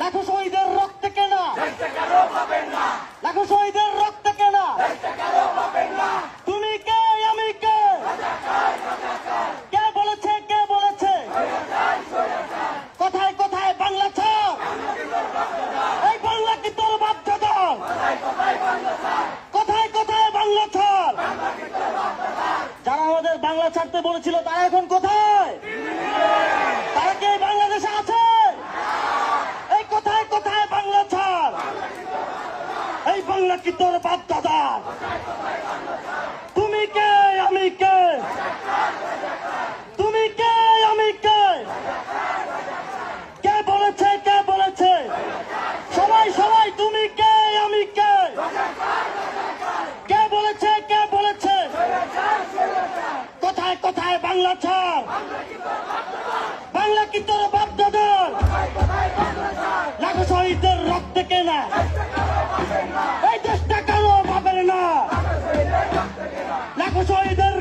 লাখো শহীদের রক্ত কেনা। লাখো শহীদের রক্ত কেনা। তুমি কে? আমি কে? কে বলেছে? কে বলেছে? কোথায় কোথায় বাংলা ছাড়। এই বাংলা কি তোর বাধ্যতা কোথায় কোথায় বাংলা ছাড়। যারা আমাদের বাংলা ছাড়তে বলেছিল, তারা এখন কোথায় তারা কি এই বাংলাদেশে আছে এই কোথায় কোথায় বাংলা ছাড় এই বাংলা কি তোর বাপ দাদা? তুমি কে, আমি কে? তুমি কে, আমি কে? কে বলেছে কে বলেছে? সবাই সবাই, তুমি কে, আমি কে? কে বলেছে কে বলেছে? কোথায় কোথায় বাংলা ছাড়? Friday.